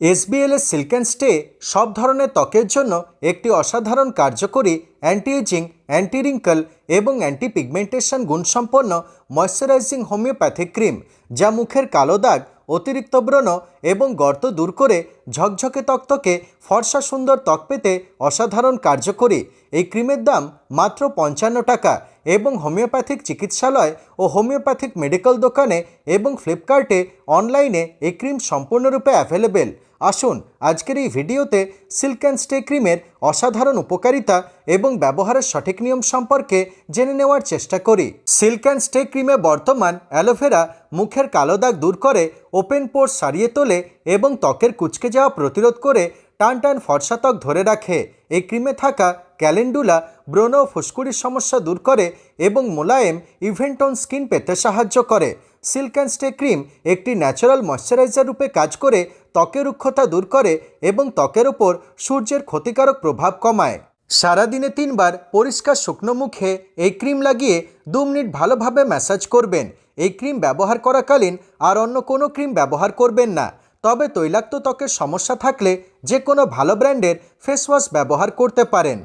SBL এর silk and stay সব ধরনের ত্বকের জন্য একটি অসাধারণ কার্যকরী অ্যান্টি এজিং অ্যান্টি রিঙ্কল এবং অ্যান্টি পিগমেন্টেশন গুণসম্পন্ন ময়শ্চারাইজিং হোমিওপ্যাথিক ক্রিম যা মুখের কালো দাগ, অতিরিক্ত ব্রণ এবং গর্ত দূর করে ঝকঝকে তকতকে ফর্সা সুন্দর ত্বক পেতে অসাধারণ কার্যকরী। এই ক্রিমের দাম মাত্র পঞ্চান্ন টাকা এবং হোমিওপ্যাথিক চিকিৎসালয় ও হোমিওপ্যাথিক মেডিকেল দোকানে এবং ফ্লিপকার্টে অনলাইনে এই ক্রিম সম্পূর্ণরূপে অ্যাভেলেবেল আসুন, আজকের এই ভিডিওতে সিল্ক অ্যান্ড স্টে ক্রিমের অসাধারণ উপকারিতা এবং ব্যবহারের সঠিক নিয়ম সম্পর্কে জেনে নেওয়ার চেষ্টা করি। সিল্ক অ্যান্ড স্টে ক্রিমে বর্তমান অ্যালোভেরা মুখের কালো দাগ দূর করে, ওপেন পোর্স সারিয়ে তোলে এবং ত্বকের কুচকে যাওয়া প্রতিরোধ করে টান টান ফর্সা ত্বক ধরে রাখে। এই ক্রিমে থাকা ক্যালেন্ডুলা, ব্রণ ও ফুসকুড়ির সমস্যা দূর করে এবং মোলায়েম, ইভেন্টন স্কিন পেতে সাহায্য করে। সিল্ক অ্যান্ড স্টে ক্রিম একটি ন্যাচারাল ময়শ্চারাইজার রূপে কাজ করে ত্বকের রুক্ষতা দূর করে এবং ত্বকের ওপর সূর্যের ক্ষতিকারক প্রভাব কমায়। সারাদিনে তিনবার পরিষ্কার শুকনো মুখে এই ক্রিম লাগিয়ে দু মিনিট ভালোভাবে ম্যাসাজ করবেন। এই ক্রিম ব্যবহার করাকালীন আর অন্য কোনো ক্রিম ব্যবহার করবেন না। তবে তৈলাক্ত ত্বকের সমস্যা থাকলে যে কোনো ভালো ব্র্যান্ডের ফেসওয়াশ ব্যবহার করতে পারেন।